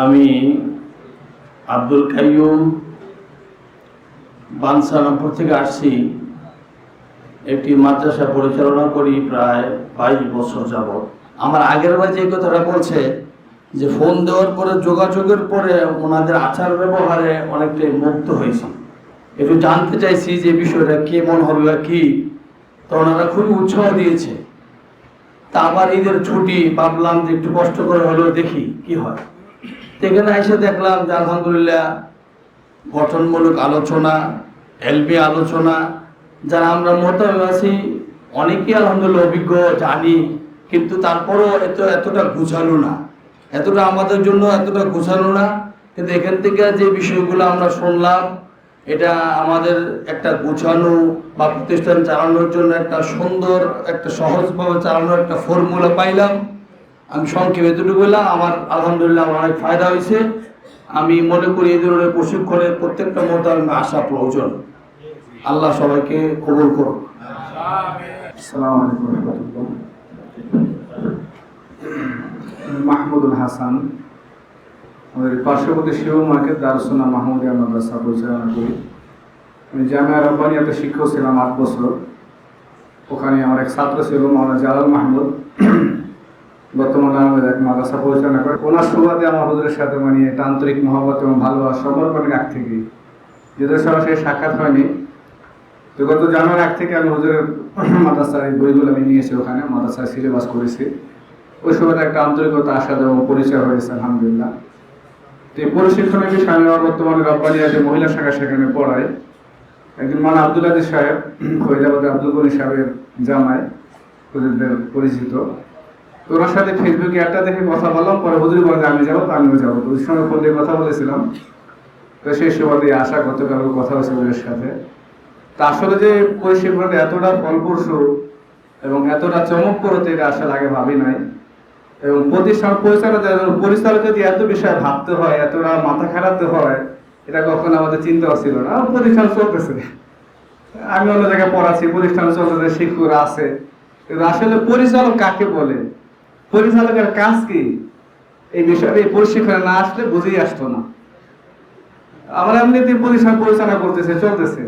আমি আব্দুল কাইয়ুম বানসারামপুর থেকে আসছি। একটি মাদ্রাসা পরিচালনা করি প্রায় বাইশ বছর যাবৎ। আমার আগের বার যে কথাটা বলছে, যে ফোন দেওয়ার পরে, যোগাযোগের পরে ওনাদের আচার ব্যবহারে অনেকটাই মুগ্ধ হয়েছি। একটু জানতে চাইছি যে বিষয়টা কেমন হবে বা কি। তো ওনারা খুবই উৎসাহ দিয়েছে। তা আবার ঈদের ছুটি, ভাবলাম যে একটু কষ্ট করে হলেও দেখি কি হয়। এখানে এসে দেখলাম যে আলহামদুলিল্লাহ গঠনমূলক আলোচনা এলবি আলোচনা, যারা আমরা মোতাবেক আছি অনেকেই আলহামদুলিল্লাহ অভিজ্ঞ, জানি, কিন্তু তারপরও এত, এতটা গুছানো না। এতটা আমাদের জন্য এতটা গুছানো না, কিন্তু এখান থেকে যে বিষয়গুলো আমরা শুনলাম, এটা আমাদের একটা গুছানো বা প্রতিষ্ঠান চালানোর জন্য একটা সুন্দর, একটা সহজভাবে চালানোর একটা ফর্মুলা পাইলাম। আমি সংক্ষেপে এতটুকু বললাম, আমার আলহামদুলিল্লাহ আমার অনেক ফায়দা হয়েছে। আমি মনে করি এই ধরনের প্রশিক্ষণের প্রত্যেকটা মোতাবেক আসা প্রয়োজন। আল্লাহ সবাইকে কবুল করুন মাহমুদুল হাসান, আমাদের পার্শ্ববর্তী শিব মার্কেট দারসোনা মাহমুদিয়া মাদ্রাসা পরিচালনা করি। আমি জামিয়া রব্বানিয়াতে শিক্ষক ছিলাম আট বছর। ওখানে আমার এক ছাত্র ছিল, মাওলানা জালাল মাহমুদ। বর্তমানে আমাদের এক মাদ্রাসা পরিচালনা করে। ওনার সুবাদে আমার হুজুরের সাথে মানে একটা আন্তরিক এবং ভালোবাসা সম্পর্ক আগ থেকে যদিও সরাসরি সাক্ষাৎ হয়নি, তো গত জানুয়ারি এক থেকে আমি হুজুরের মাদ্রাসার এই বইগুলো আমি নিয়েছি ওখানে মাদ্রাসায় সিলেবাস করেছি। ওই সময় একটা আন্তরিকতা, আশা এবং পরিচয় হয়েছে, আলহামদুলিল্লাহ। তো এই প্রশিক্ষণের বিষয়ে আমি আমার বর্তমানে রব্বানিয়া যে মহিলা শাখা সেখানে পড়ায় একজন মান আব্দুল আদিস সাহেব, ফরিদাবাদে আব্দুল গনি সাহেবের জামায় পরিচিত। তো ওনার সাথে ফেসবুকে একটা দেখে কথা বললাম, পরে হুজুর বলে আমি যাব আমিও যাব। ওই সময় ফোন দিয়ে কথা বলেছিলাম। তো সেই সুবাদে আশা গতকাল কথা হয়েছে ওদের সাথে। তা আসলে যে পরিষেবাটা এতটা ফলপ্রসূ এবং এতটা চমকপ্রদ এটা আসলে আগে ভাবি নাই। এবং প্রতিষ্ঠান পরিচালক পরিচালক যদি এত বিষয় ভাবতে হয়, এতটা মাথা খাটাতে হয়, এটা কখনো আমাদের চিন্তাও ছিল না। প্রতিষ্ঠান চলতেছে। আমি অন্য জায়গায় পড়াচ্ছি, প্রতিষ্ঠান চলতেছে, শিক্ষকরা আছে। আসলে পরিচালক কাকে বলে? পরিচালকের কাজ কি? এই বিষয়ে এই প্রশিক্ষণে না আসলে বুঝেই আসতো না। আমরা এমনিতে প্রতিষ্ঠান পরিচালনা করতেছে, চলতেছে।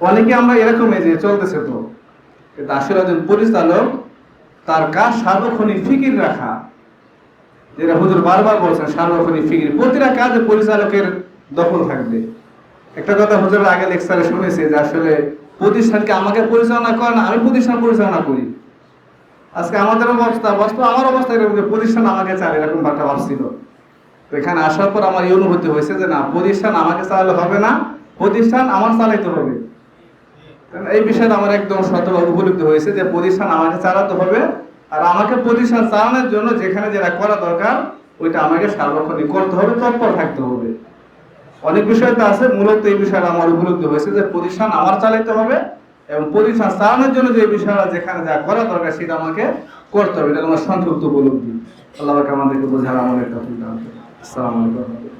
অনেকে আমরা এরকমই যে চলতেছে তো। কিন্তু আসলে একজন পরিচালক তার কাজ সার্বক্ষণিক ফিকির রাখা, যেটা হুজুর বারবার বলছেন, সার্বক্ষণিক ফিকির। প্রতিটা কাজে পরিচালকের দখল থাকবে। একটা কথা হুজুরের আগে লেকচারে শুনেছি যে আসলে প্রতিষ্ঠানকে আমাকে পরিচালনা করে না আমি প্রতিষ্ঠান পরিচালনা করি। আজকে আমাদের অবস্থা বাস্তব আমার অবস্থা এরকম যে প্রতিষ্ঠান আমাকে চালে এরকম একটা ভাবছিল তো এখানে আসার পর আমার এই অনুভূতি হয়েছে যে না, প্রতিষ্ঠান আমাকে চালালে হবে না, প্রতিষ্ঠান আমার চালাইতে হবে। এই বিষয়টা আমার একদম শতভাগ উপলব্ধ হয়েছে যে প্রতিষ্ঠান আমাকে চালাতে হবে আর আমাকে প্রতিষ্ঠান চালানোর জন্য যেখানে যেটা করা দরকার, ওইটা আমাকে সার্বক্ষণিক করতে হবে, তৎপর থাকতে হবে। অনেক বিষয় তো আছে, মূলত এই বিষয়টা আমার উপলব্ধি হয়েছে যে প্রতিষ্ঠান আমার চালাইতে হবে এবং চালানোর জন্য যে বিষয়টা যেখানে যা করা দরকার সেটা আমাকে করতে হবে। এটা আমার সংক্ষিপ্ত বলুন আল্লাহকে আমাদেরকে বোঝার আমাদের কথা আসসালামু আলাইকুম।